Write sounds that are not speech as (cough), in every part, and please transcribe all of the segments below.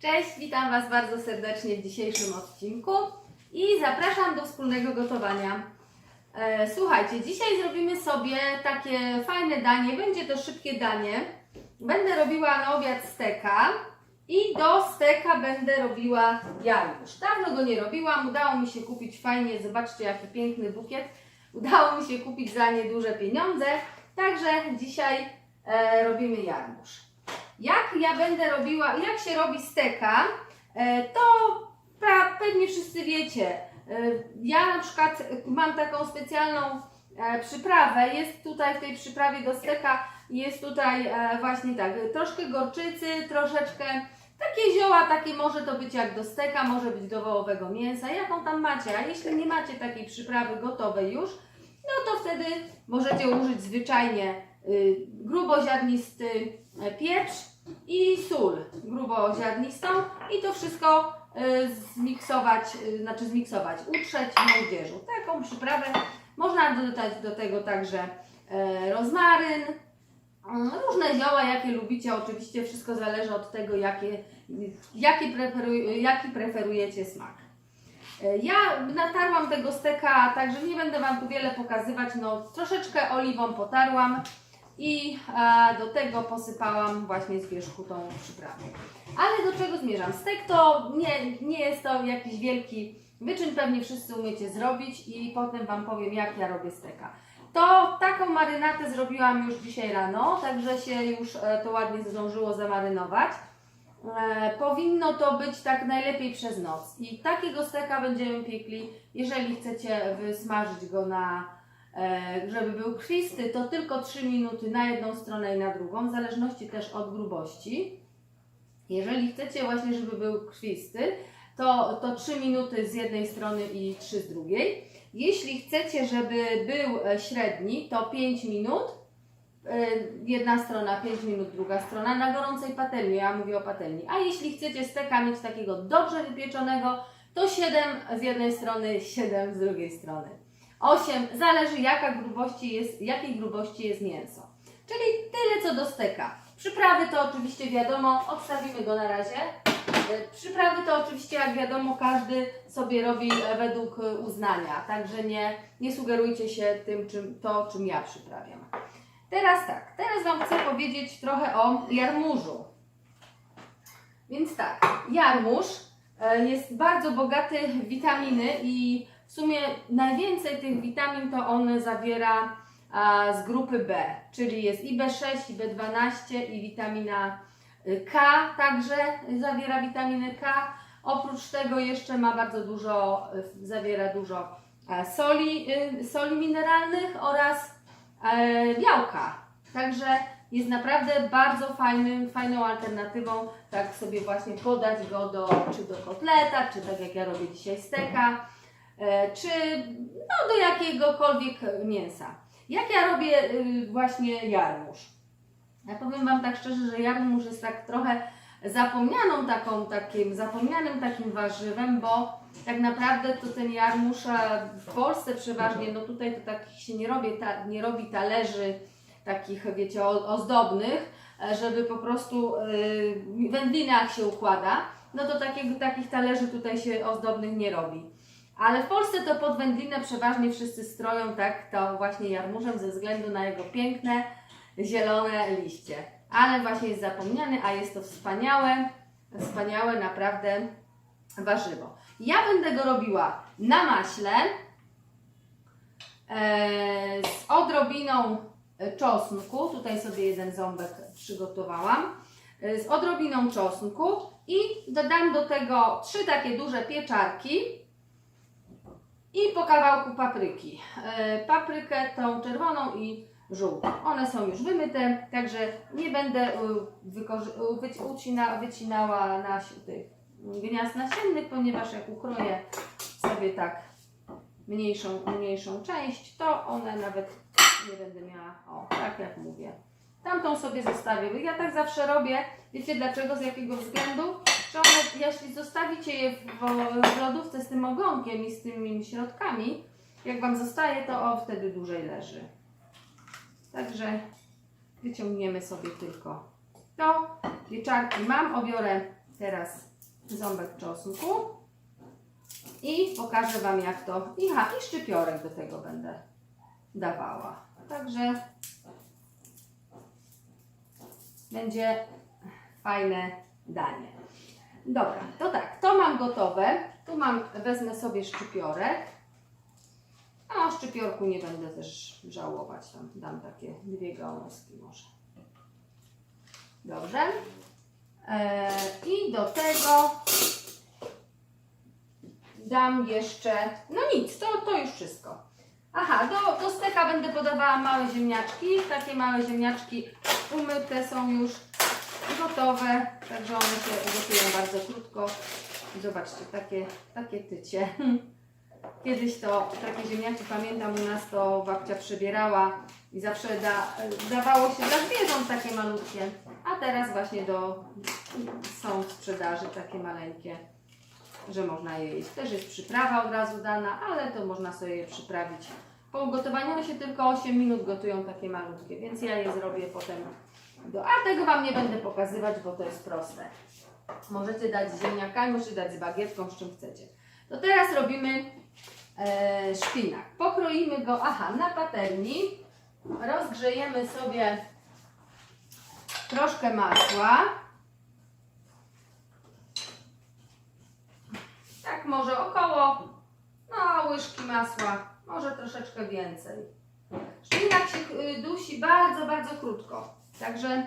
Cześć, witam Was bardzo serdecznie w dzisiejszym odcinku i zapraszam do wspólnego gotowania. E, słuchajcie, dzisiaj zrobimy sobie takie fajne danie, będzie to szybkie danie. Będę robiła na obiad steka i do steka będę robiła jarmuż. Dawno go nie robiłam, udało mi się kupić fajnie, zobaczcie jaki piękny bukiet. Udało mi się kupić za nieduże pieniądze, także dzisiaj e, robimy jarmuż. Jak ja będę robiła, jak się robi steka, e, to pewnie wszyscy wiecie. E, Ja na przykład mam taką specjalną e, przyprawę. Jest tutaj w tej przyprawie do steka, jest tutaj właśnie tak, troszkę gorczycy, troszeczkę takie zioła, takie może to być jak do steka, może być do wołowego mięsa, jaką tam macie. A jeśli nie macie takiej przyprawy gotowej już, no to wtedy możecie użyć zwyczajnie y, gruboziarnisty pieprz i sól gruboziarnistą i to wszystko y, zmiksować, y, znaczy zmiksować, utrzeć w moździerzu. Taką przyprawę można dodać do tego także e, rozmaryn, różne zioła, jakie lubicie. Oczywiście wszystko zależy od tego, jakie, jaki, jaki preferujecie smak. E, Ja natarłam tego steka, także nie będę Wam tu wiele pokazywać. No, troszeczkę oliwą potarłam i do tego posypałam właśnie z wierzchu tą przyprawą. Ale do czego zmierzam? Stek to nie, nie jest to jakiś wielki wyczyn, pewnie wszyscy umiecie zrobić i potem Wam powiem, jak ja robię steka. To taką marynatę zrobiłam już dzisiaj rano, także się już e, to ładnie zdążyło zamarynować. E, powinno to być tak najlepiej przez noc. I takiego steka będziemy piekli, jeżeli chcecie wysmażyć go na, żeby był krwisty, to tylko 3 minuty na jedną stronę i na drugą, w zależności też od grubości. Jeżeli chcecie właśnie, żeby był krwisty, to, to 3 minuty z jednej strony i 3 z drugiej. Jeśli chcecie, żeby był e, średni, to 5 minut. E, Jedna strona 5 minut, druga strona na gorącej patelni. Ja mówię o patelni. A jeśli chcecie steka mieć takiego dobrze wypieczonego, to 7 z jednej strony, 7 z drugiej strony. 8 zależy jaka grubości jest, jakiej grubości jest mięso. Czyli tyle co do steka. Przyprawy to oczywiście wiadomo, odstawimy go na razie. E, Przyprawy to oczywiście, jak wiadomo, każdy sobie robi według e, uznania, także nie, nie sugerujcie się tym, czym, to, czym ja przyprawiam. Teraz tak, teraz Wam chcę powiedzieć trochę o jarmużu. Więc tak, jarmuż e, jest bardzo bogaty w witaminy i w sumie najwięcej tych witamin to on zawiera z grupy B, czyli jest i B6, i B12, i witamina y, K także zawiera witaminę K. Oprócz tego jeszcze ma bardzo dużo, y, zawiera dużo soli, y, soli mineralnych oraz e, białka. Także jest naprawdę bardzo fajnym, fajną alternatywą, tak sobie właśnie podać go do, czy do kotleta, czy tak jak ja robię dzisiaj steka, czy no, do jakiegokolwiek mięsa. Jak ja robię y, właśnie jarmuż? Ja powiem Wam tak szczerze, że jarmuż jest tak trochę zapomnianą taką, takim, zapomnianym takim warzywem, bo tak naprawdę to ten jarmuż w Polsce przeważnie, no tutaj to takich się nie robi, ta, nie robi talerzy takich, wiecie, ozdobnych, e, żeby po prostu y, w wędlinach się układa, no to takich talerzy tutaj się ozdobnych nie robi. Ale w Polsce to pod wędlinę przeważnie wszyscy stroją tak to właśnie jarmużem ze względu na jego piękne, zielone liście. Ale właśnie jest zapomniany, a jest to wspaniałe, wspaniałe naprawdę warzywo. Ja będę go robiła na maśle e, z odrobiną czosnku. Tutaj sobie jeden ząbek przygotowałam. E, z odrobiną czosnku i dodam do tego trzy takie duże pieczarki i po kawałku papryki. E, paprykę tą czerwoną i żółtą. One są już wymyte, także nie będę y, wyci- ucina, wycinała nasi, tych gniazd nasiennych, ponieważ jak ukroję sobie tak mniejszą, mniejszą część, to one nawet nie będę miała, o, tak jak mówię. Tamtą sobie zostawię. Ja tak zawsze robię. Wiecie dlaczego? Z jakiego względu? One, jeśli zostawicie je w, w lodówce z tym ogonkiem i z tymi środkami, jak Wam zostaje, to o, wtedy dłużej leży. Także wyciągniemy sobie tylko to. Pieczarki mam, obiorę teraz ząbek czosnku i pokażę Wam jak to. I, ha, i szczypiorek do tego będę dawała. Także będzie fajne danie. Dobra, to tak, to mam gotowe. Tu mam, wezmę sobie szczypiorek. A o szczypiorku nie będę też żałować. Tam dam takie dwie gałązki może. Dobrze. E, I do tego dam jeszcze, no nic, to, to już wszystko. Aha, do, do steka będę podawała małe ziemniaczki. Takie małe ziemniaczki umyte są już gotowe, także one się gotują bardzo krótko. Zobaczcie, takie, takie tycie. (laughs) Kiedyś to takie ziemniaki, pamiętam u nas to babcia przebierała i zawsze da, dawało się dla zwierząt takie malutkie, a teraz właśnie do, są w sprzedaży takie maleńkie, że można je jeść. Też jest przyprawa od razu dana, ale to można sobie je przyprawić. Po ugotowaniu one się tylko 8 minut gotują takie malutkie, więc ja je zrobię potem do... A tego Wam nie będę pokazywać, bo to jest proste. Możecie dać ziemniakami, możecie dać z bagietką, z czym chcecie. To teraz robimy e, szpinak. Pokroimy go, aha, na patelni. Rozgrzejemy sobie troszkę masła. Tak może około no, łyżki masła, może troszeczkę więcej. Szpinak się y, dusi bardzo, bardzo krótko. Także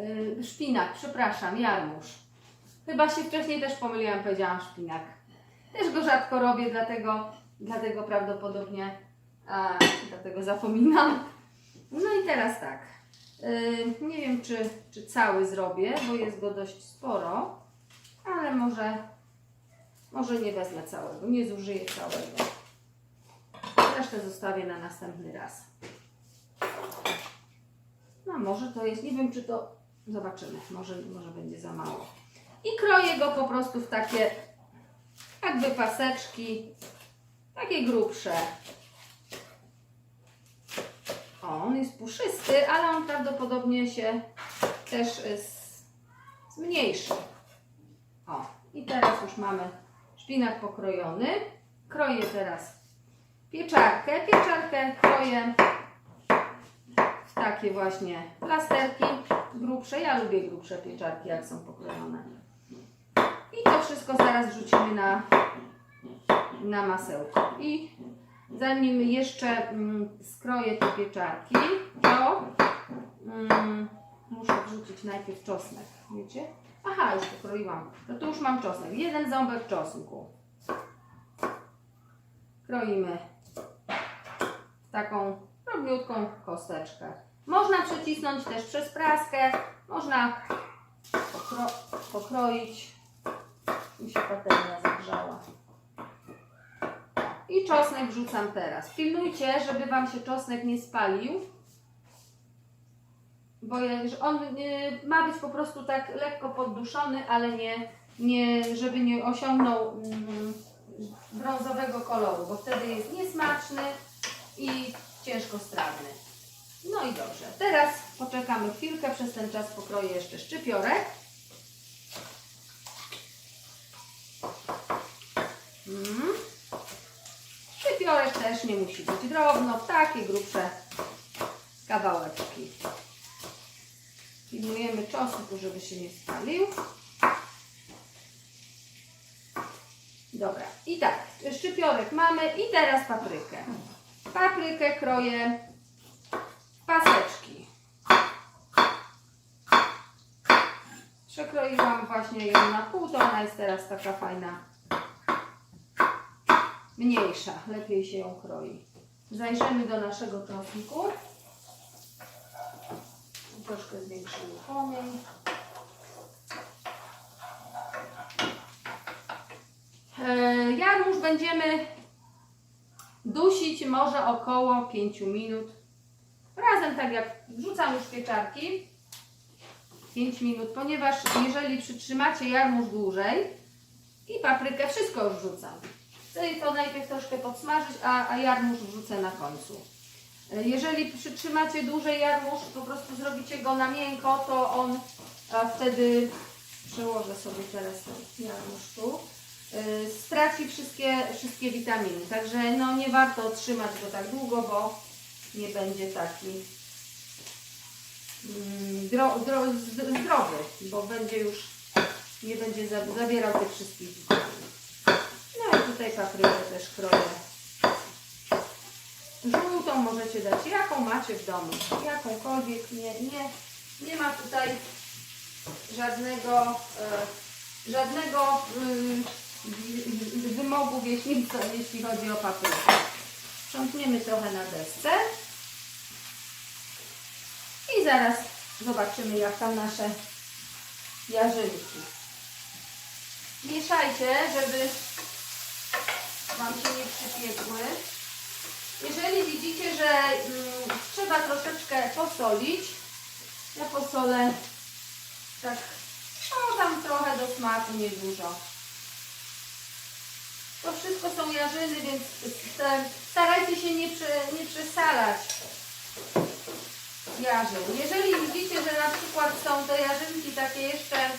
y, szpinak, przepraszam, jarmuż. Chyba się wcześniej też pomyliłam, powiedziałam szpinak. Też go rzadko robię, dlatego, dlatego prawdopodobnie a, dlatego zapominam. No i teraz tak. Y, nie wiem, czy, czy cały zrobię, bo jest go dość sporo, ale może, może nie wezmę całego, nie zużyję całego. Resztę zostawię na następny raz. No może to jest, nie wiem czy to, zobaczymy, może, może będzie za mało. I kroję go po prostu w takie jakby paseczki, takie grubsze. O, on jest puszysty, ale on prawdopodobnie się też y, zmniejszy. O, i teraz już mamy szpinak pokrojony. Kroję teraz pieczarkę. Pieczarkę kroję takie właśnie plasterki grubsze. Ja lubię grubsze pieczarki, jak są pokrojone. I to wszystko zaraz wrzucimy na, na masełko. I zanim jeszcze mm, skroję te pieczarki, to mm, muszę wrzucić najpierw czosnek. Wiecie? Aha, już pokroiłam. No to już mam czosnek. Jeden ząbek czosnku. Kroimy w taką drobniutką kosteczkę. Można przecisnąć też przez praskę, można pokro pokroić. Mi się patelnia zagrzała. I czosnek wrzucam teraz. Pilnujcie, żeby Wam się czosnek nie spalił, bo on y, ma być po prostu tak lekko podduszony, ale nie, nie żeby nie osiągnął mm, brązowego koloru, bo wtedy jest niesmaczny i ciężko strawny. No i dobrze. Teraz poczekamy chwilkę, przez ten czas pokroję jeszcze szczypiorek. Mm. Szczypiorek też nie musi być drobno, w takie grubsze kawałeczki. Pilnujemy czosnku, żeby się nie spalił. Dobra, i tak, szczypiorek mamy i teraz paprykę. Paprykę kroję w paseczki. Przekroiłam właśnie ją na pół, to ona jest teraz taka fajna, mniejsza, lepiej się ją kroi. Zajrzymy do naszego czosnku. Troszkę zwiększymy płomień. E, Jarmuż będziemy dusić może około 5 minut. Razem tak jak wrzucam już pieczarki 5 minut, ponieważ jeżeli przytrzymacie jarmuż dłużej i paprykę, wszystko już wrzucam. Chcę to najpierw troszkę podsmażyć, a, a jarmuż wrzucę na końcu. E, Jeżeli przytrzymacie dłużej jarmuż, po prostu zrobicie go na miękko, to on wtedy Przełożę sobie teraz jarmuż tu. Yy, straci wszystkie, wszystkie witaminy, także no nie warto trzymać go tak długo, bo nie będzie taki mm, dro, dro, z- zdrowy, bo będzie już nie będzie za- zabierał tych wszystkich. No i tutaj paprykę też kroję. Żółtą możecie dać, jaką macie w domu, jakąkolwiek, nie, nie, nie ma tutaj żadnego, e, żadnego y, wi- wymogu wieśnictwa, jeśli chodzi o paprykę. Sprzątniemy trochę na desce i zaraz zobaczymy jak tam nasze jarzynki. Mieszajcie, żeby Wam się nie przypiekły. Jeżeli widzicie, że mm, trzeba troszeczkę posolić, ja posolę tak, no tam trochę do smaku, niedużo. To wszystko są jarzyny, więc starajcie się nie, prze, nie przesalać jarzyn. Jeżeli widzicie, że na przykład są te jarzynki takie jeszcze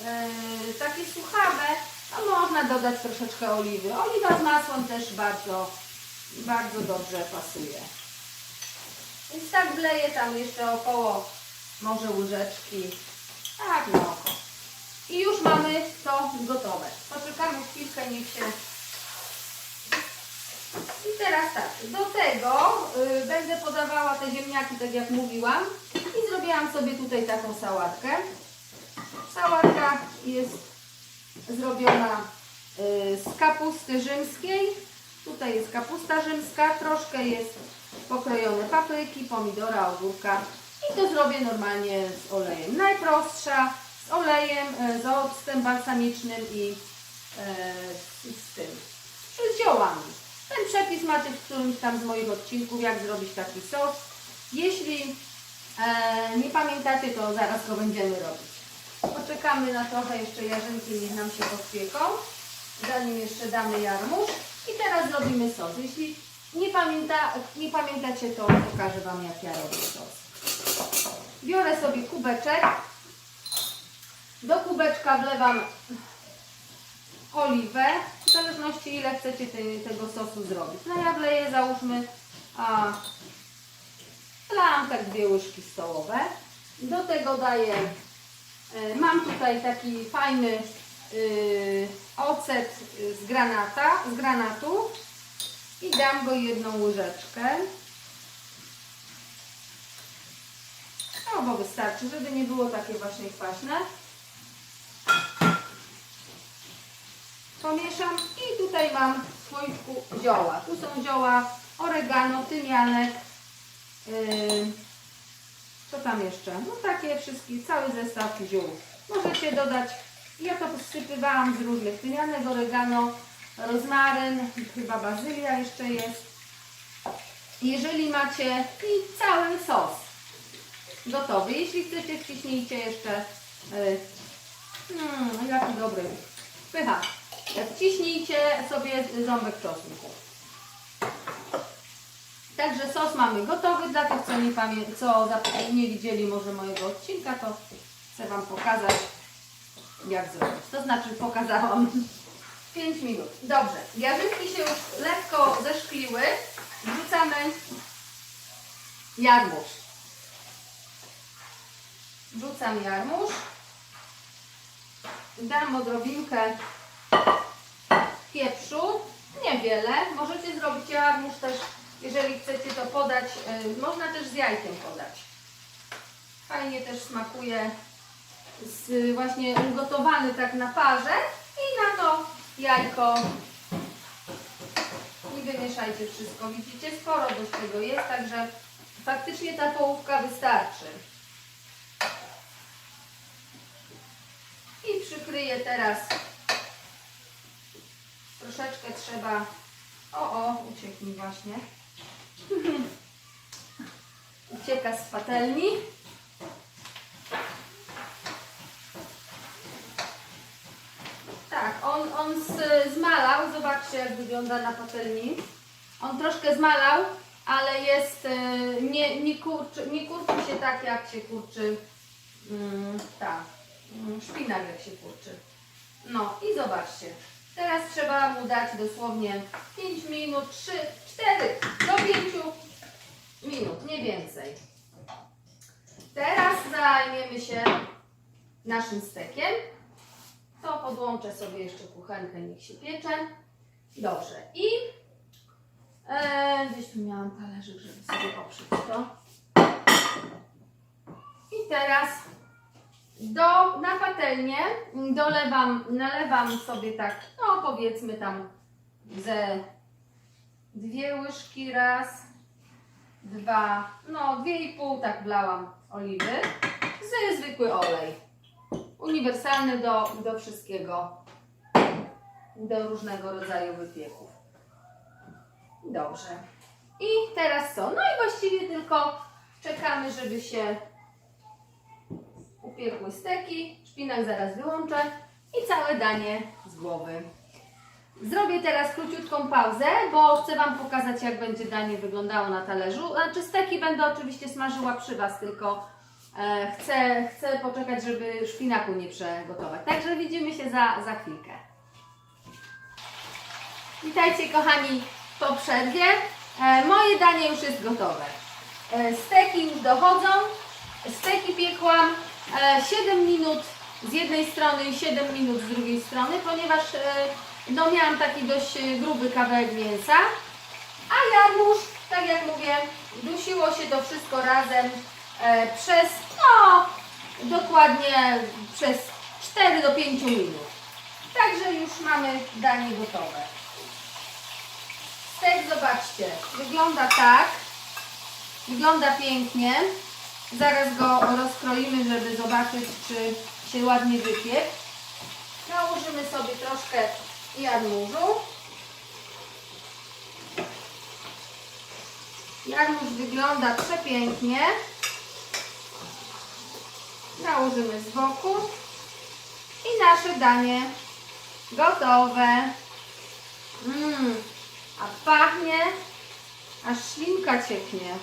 yy, takie suchawe, to można dodać troszeczkę oliwy. Oliwa z masłem też bardzo, bardzo dobrze pasuje. Więc tak wleję tam jeszcze około może łyżeczki. Tak na oko. I już mamy to gotowe. Poczekamy chwilkę, niech się... I teraz tak, do tego y, będę podawała te ziemniaki, tak jak mówiłam. I zrobiłam sobie tutaj taką sałatkę. Sałatka jest zrobiona y, z kapusty rzymskiej. Tutaj jest kapusta rzymska, troszkę jest pokrojone papryki, pomidora, ogórka. I to zrobię normalnie z olejem. Najprostsza, z olejem, y, z octem balsamicznym i z tym, z ziołami. Ten przepis macie w którymś tam z moich odcinków, jak zrobić taki sos. Jeśli e, nie pamiętacie, to zaraz go będziemy robić. Poczekamy na trochę jeszcze jarzynki, niech nam się podpieką, zanim jeszcze damy jarmuż. I teraz zrobimy sos. Jeśli nie, pamięta, nie pamiętacie, to pokażę Wam, jak ja robię sos. Biorę sobie kubeczek. Do kubeczka wlewam oliwę, w zależności ile chcecie te, tego sosu zrobić. No ja wleję, załóżmy, a, wlałam tak dwie łyżki stołowe. Do tego daję E, Mam tutaj taki fajny y, ocet z granata, z granatu i dam go jedną łyżeczkę. No bo wystarczy, żeby nie było takie właśnie kwaśne. Pomieszam i tutaj mam w słoiczku zioła. Tu są zioła oregano, tymianek, yy, co tam jeszcze? No takie wszystkie, cały zestaw ziół. Możecie dodać, ja to wsypywałam z różnych tymianek, oregano, rozmaryn, chyba bazylia jeszcze jest. Jeżeli macie i cały sos gotowy. Jeśli chcecie, wciśnijcie jeszcze. Mmm, jaki dobry. Pycha. Wciśnijcie sobie ząbek czosnku. Także sos mamy gotowy. Dla tych, co nie, co nie widzieli może mojego odcinka, to chcę Wam pokazać, jak zrobić. To znaczy pokazałam (laughs) 5 minut. Dobrze. Jarzynki się już lekko zeszkliły. Wrzucamy jarmuż. Wrzucam jarmuż. Dam odrobinkę pieprzu. Niewiele. Możecie zrobić jarmuż też, jeżeli chcecie to podać. y, Można też z jajkiem podać. Fajnie też smakuje z, właśnie ugotowany tak na parze i na to jajko i wymieszajcie wszystko. Widzicie, sporo dość tego jest, także faktycznie ta połówka wystarczy. I przykryję teraz. Troszeczkę trzeba. O, o, uciekł mi właśnie. (laughs) Ucieka z patelni. Tak, on, on z, zmalał. Zobaczcie, jak wygląda na patelni. On troszkę zmalał, ale jest, e, nie, nie, kurczy, nie kurczy się tak, jak się kurczy mm, ta Mm, Szpinak jak się kurczy. No i zobaczcie. Teraz trzeba mu dać dosłownie 5 minut, 3, 4 do 5 minut, nie więcej. Teraz zajmiemy się naszym stekiem. To podłączę sobie jeszcze kuchenkę, niech się piecze. Dobrze. I e, gdzieś tu miałam talerzyk, żeby sobie oprzeć to. I teraz do, na patelnię dolewam, nalewam sobie tak, no powiedzmy tam ze dwie łyżki raz, dwa, no dwie i pół tak wlałam oliwy, z zwykły olej, uniwersalny do, do wszystkiego, do różnego rodzaju wypieków. Dobrze. I teraz co? No i właściwie tylko czekamy, żeby się upiekły steki, szpinak zaraz wyłączę i całe danie z głowy. Zrobię teraz króciutką pauzę, bo chcę Wam pokazać, jak będzie danie wyglądało na talerzu. Znaczy steki będę oczywiście smażyła przy Was, tylko e, chcę, chcę poczekać, żeby szpinaku nie przegotować. Także widzimy się za, za chwilkę. Witajcie kochani po przerwie. E, moje danie już jest gotowe. E, steki dochodzą. Steki piekłam 7 minut z jednej strony i 7 minut z drugiej strony, ponieważ e, no, miałam taki dość e, gruby kawałek mięsa. A jarmuż, tak jak mówię, dusiło się to wszystko razem e, przez, no, dokładnie przez 4 do 5 minut. Także już mamy danie gotowe. Stek, zobaczcie, wygląda tak. Wygląda pięknie. Zaraz go rozkroimy, żeby zobaczyć, czy się ładnie wypiekł. Nałożymy sobie troszkę jarmużu. Jarmuż wygląda przepięknie. Nałożymy z boku. I nasze danie gotowe. Mmm, a pachnie, aż ślinka cieknie.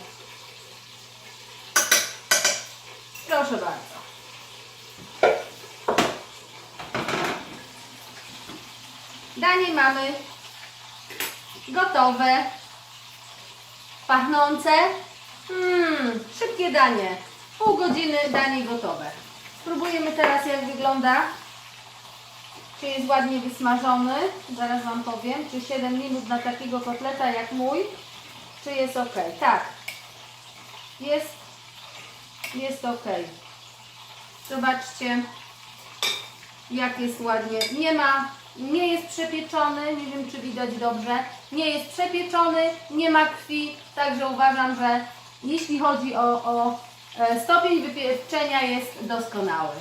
Proszę bardzo. Danie mamy gotowe, pachnące. Mmm, szybkie danie. Pół godziny danie gotowe. Spróbujemy teraz jak wygląda. Czy jest ładnie wysmażony? Zaraz Wam powiem. Czy 7 minut na takiego kotleta jak mój? Czy jest ok? Tak. Jest jest ok. Zobaczcie, jak jest ładnie. Nie ma, nie jest przepieczony, nie wiem czy widać dobrze. Nie jest przepieczony, nie ma krwi, także uważam, że jeśli chodzi o, o e, stopień wypieczenia jest doskonały.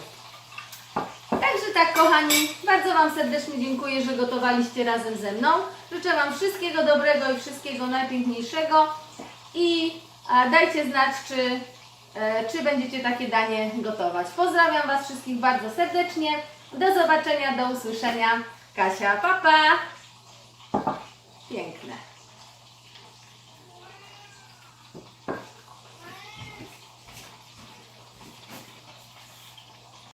Także tak, kochani, bardzo Wam serdecznie dziękuję, że gotowaliście razem ze mną. Życzę Wam wszystkiego dobrego i wszystkiego najpiękniejszego. I dajcie znać, czy, czy będziecie takie danie gotować. Pozdrawiam Was wszystkich bardzo serdecznie. Do zobaczenia, do usłyszenia. Kasia, papa. Piękne.